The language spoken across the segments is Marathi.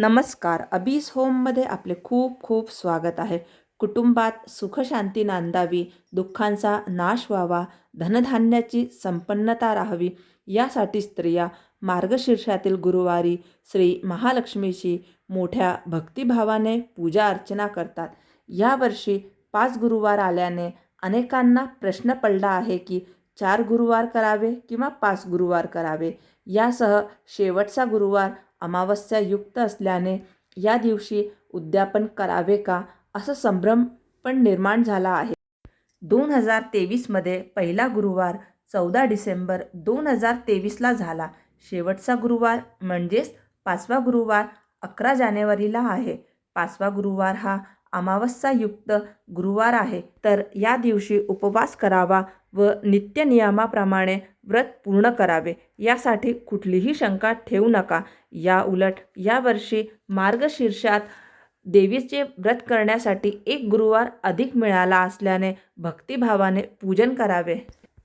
नमस्कार. अबीस होममध्ये आपले खूप खूप स्वागत आहे. कुटुंबात सुखशांती नांदावी दुःखांचा नाश व्हावा धनधान्याची संपन्नता राहावी यासाठी स्त्रिया मार्गशीर्षातील गुरुवारी श्री महालक्ष्मीची मोठ्या भक्तिभावाने पूजा अर्चना करतात. यावर्षी पाच गुरुवार आल्याने अनेकांना प्रश्न पडला आहे की चार गुरुवार करावे किंवा पाच गुरुवार करावे? यासह शेवटचा गुरुवार अमावस्या युक्त असल्याने या दिवशी उद्यापन करावे का असं संभ्रम पण निर्माण झाला आहे. दोन हजार तेवीसमध्ये पहिला गुरुवार चौदा डिसेंबर दोन हजार तेवीसला झाला. शेवटचा गुरुवार म्हणजेच पाचवा गुरुवार अकरा जानेवारीला आहे. पाचवा गुरुवार हा अमावस्यायुक्त गुरुवार आहे. तर या दिवशी उपवास करावा व नित्यनियमाप्रमाणे व्रत पूर्ण करावे. यासाठी कुठलीही शंका ठेवू नका. या उलट यावर्षी मार्गशीर्षात देवीचे व्रत करण्यासाठी एक गुरुवार अधिक मिळाला असल्याने भक्तिभावाने पूजन करावे.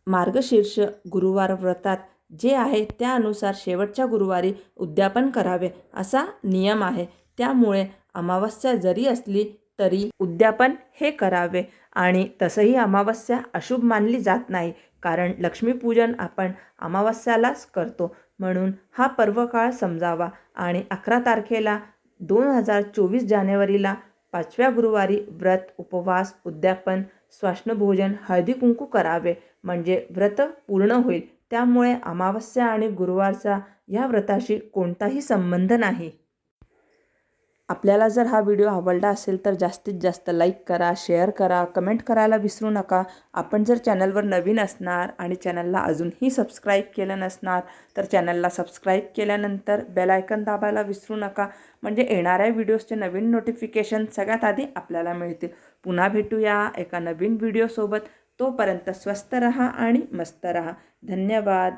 मार्गशीर्ष गुरुवार व्रतात जे आहे त्यानुसार शेवटच्या गुरुवारी उद्यापन करावे असा नियम आहे. त्यामुळे अमावस्या जरी असली तरी उद्यापन हे करावे. आणि तसंही अमावस्या अशुभ मानली जात नाही कारण लक्ष्मीपूजन आपण अमावस्यालाच करतो. म्हणून हा पर्वकाळ समजावा आणि अकरा तारखेला दोन हजार चोवीस जानेवारीला पाचव्या गुरुवारी व्रत उपवास उद्यापन स्वाश्नभोजन हळदी कुंकू करावे. म्हणजे व्रत पूर्ण होईल. त्यामुळे अमावस्या आणि गुरुवारचा या व्रताशी कोणताही संबंध नाही. आपल्याला जर हा व्हिडिओ आवडला असेल तर जास्तीत जास्त लाईक करा शेअर करा कमेंट करायला विसरू नका. आपण जर चॅनलवर नवीन असणार आणि चॅनलला अजूनही सबस्क्राईब केलं नसणार तर चॅनलला सबस्क्राईब केल्यानंतर बेलायकन दाबायला विसरू नका. म्हणजे येणाऱ्या व्हिडिओजचे नवीन नोटिफिकेशन सगळ्यात आधी आपल्याला मिळतील. पुन्हा भेटूया एका नवीन व्हिडिओसोबत. तोपर्यंत स्वस्त रहा आणि मस्त रहा. धन्यवाद.